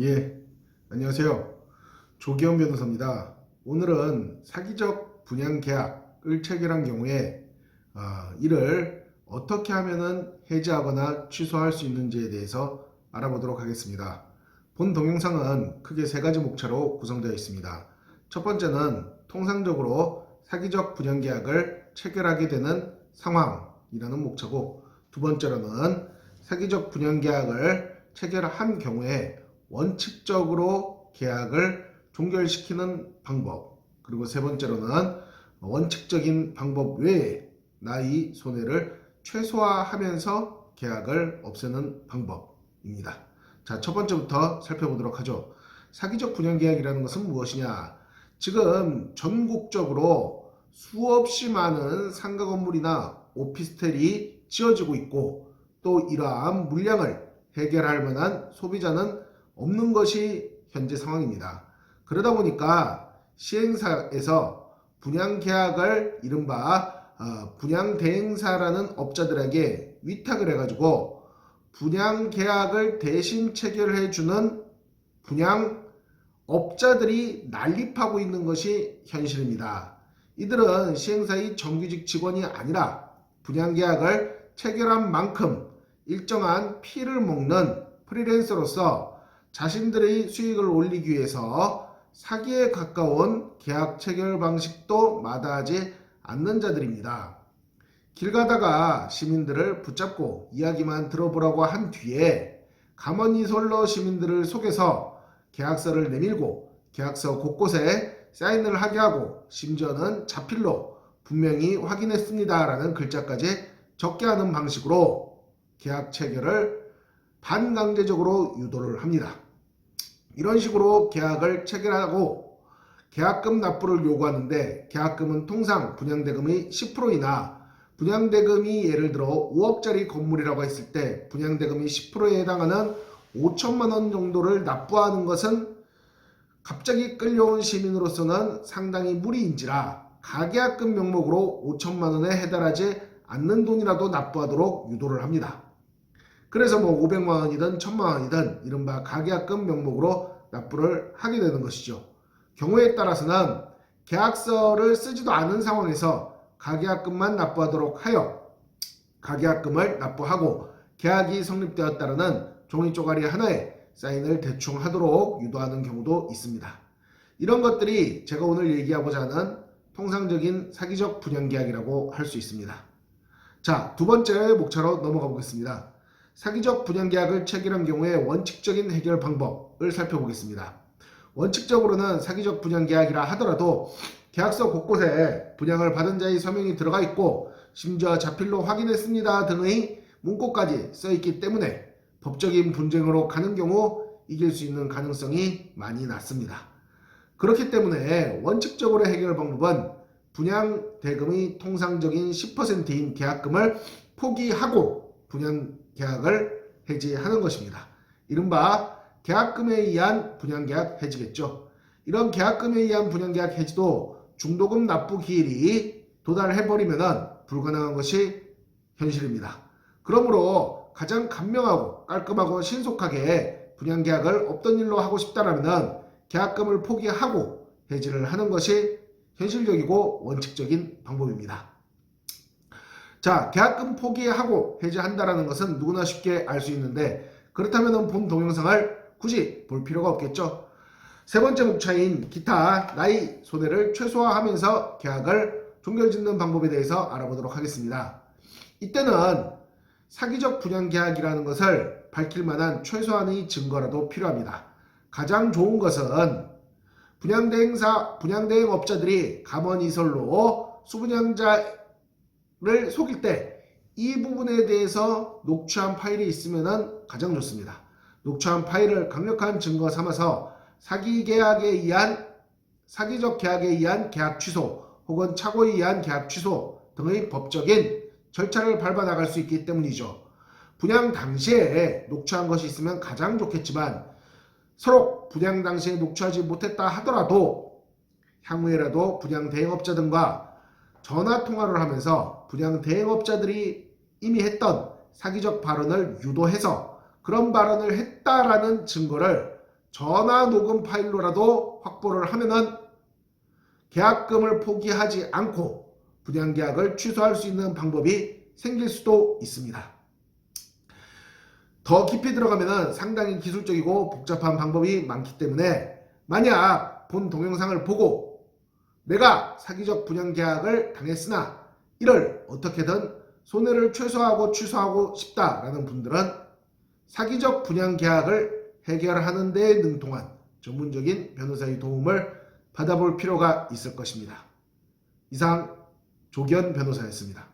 예, 안녕하세요. 조기현 변호사입니다. 오늘은 사기적 분양 계약을 체결한 경우에 아, 이를 어떻게 하면은 해지하거나 취소할 수 있는지에 대해서 알아보도록 하겠습니다. 본 동영상은 크게 세 가지 목차로 구성되어 있습니다. 첫 번째는 통상적으로 사기적 분양 계약을 체결하게 되는 상황이라는 목차고 두 번째로는 사기적 분양 계약을 체결한 경우에 원칙적으로 계약을 종결시키는 방법 그리고 세 번째로는 원칙적인 방법 외에 나의 손해를 최소화하면서 계약을 없애는 방법입니다. 자, 첫 번째부터 살펴보도록 하죠. 사기적 분양 계약이라는 것은 무엇이냐? 지금 전국적으로 수없이 많은 상가 건물이나 오피스텔이 지어지고 있고 또 이러한 물량을 해결할 만한 소비자는 없는 것이 현재 상황입니다. 그러다 보니까 시행사에서 분양 계약을 이른바 어, 분양 대행사라는 업자들에게 위탁을 해가지고 분양 계약을 대신 체결해 주는 분양 업자들이 난립하고 있는 것이 현실입니다. 이들은 시행사의 정규직 직원이 아니라 분양 계약을 체결한 만큼 일정한 피를 먹는 프리랜서로서 자신들의 수익을 올리기 위해서 사기에 가까운 계약 체결 방식도 마다하지 않는 자들입니다. 길 가다가 시민들을 붙잡고 이야기만 들어보라고 한 뒤에 가만히 솔로 시민들을 속여서 계약서를 내밀고 계약서 곳곳에 사인을 하게 하고 심지어는 자필로 분명히 확인했습니다라는 글자까지 적게 하는 방식으로 계약 체결을 반강제적으로 유도를 합니다. 이런 식으로 계약을 체결하고 계약금 납부를 요구하는데 계약금은 통상 분양대금의 10%이나 분양대금이 예를 들어 5억짜리 건물이라고 했을 때 분양대금이 10%에 해당하는 5천만 원 정도를 납부하는 것은 갑자기 끌려온 시민으로서는 상당히 무리인지라 가계약금 명목으로 5천만 원에 해달하지 않는 돈이라도 납부하도록 유도를 합니다. 그래서 뭐 500만 원이든 1000만 원이든 이른바 가계약금 명목으로 납부를 하게 되는 것이죠. 경우에 따라서는 계약서를 쓰지도 않은 상황에서 가계약금만 납부하도록 하여 가계약금을 납부하고 계약이 성립되었다는 종이 쪼가리 하나에 사인을 대충 하도록 유도하는 경우도 있습니다. 이런 것들이 제가 오늘 얘기하고자 하는 통상적인 사기적 분양계약이라고 할 수 있습니다. 자, 두 번째 목차로 넘어가 보겠습니다. 사기적 분양계약을 체결한 경우에 원칙적인 해결 방법을 살펴보겠습니다. 원칙적으로는 사기적 분양계약이라 하더라도 계약서 곳곳에 분양을 받은 자의 서명이 들어가 있고 심지어 자필로 확인했습니다 등의 문구까지 써 있기 때문에 법적인 분쟁으로 가는 경우 이길 수 있는 가능성이 많이 낮습니다. 그렇기 때문에 원칙적으로 해결 방법은 분양 대금의 통상적인 10%인 계약금을 포기하고 분양 계약을 해지하는 것입니다. 이른바 계약금에 의한 분양계약 해지겠죠. 이런 계약금에 의한 분양계약 해지도 중도금 납부 기일이 도달해버리면 불가능한 것이 현실입니다. 그러므로 가장 간명하고 깔끔하고 신속하게 분양계약을 없던 일로 하고 싶다라면 계약금을 포기하고 해지를 하는 것이 현실적이고 원칙적인 방법입니다. 자, 계약금 포기하고 해지한다라는 것은 누구나 쉽게 알 수 있는데 그렇다면 본 동영상을 굳이 볼 필요가 없겠죠. 세 번째 목차인 기타 나의 손해를 최소화하면서 계약을 종결짓는 방법에 대해서 알아보도록 하겠습니다. 이때는 사기적 분양 계약이라는 것을 밝힐 만한 최소한의 증거라도 필요합니다. 가장 좋은 것은 분양대행사, 분양대행업자들이 감언이설로 수분양자 를 속일 때 이 부분에 대해서 녹취한 파일이 있으면 가장 좋습니다. 녹취한 파일을 강력한 증거 삼아서 사기 계약에 의한 사기적 계약에 의한 계약 취소 혹은 착오에 의한 계약 취소 등의 법적인 절차를 밟아 나갈 수 있기 때문이죠. 분양 당시에 녹취한 것이 있으면 가장 좋겠지만 서로 분양 당시에 녹취하지 못했다 하더라도 향후에라도 분양 대행업자 등과 전화 통화를 하면서 분양 대행업자들이 이미 했던 사기적 발언을 유도해서 그런 발언을 했다라는 증거를 전화 녹음 파일로라도 확보를 하면은 계약금을 포기하지 않고 분양 계약을 취소할 수 있는 방법이 생길 수도 있습니다. 더 깊이 들어가면 상당히 기술적이고 복잡한 방법이 많기 때문에 만약 본 동영상을 보고 내가 사기적 분양 계약을 당했으나 이를 어떻게든 손해를 최소화하고 취소하고 싶다라는 분들은 사기적 분양 계약을 해결하는 데 능통한 전문적인 변호사의 도움을 받아볼 필요가 있을 것입니다. 이상 조기현 변호사였습니다.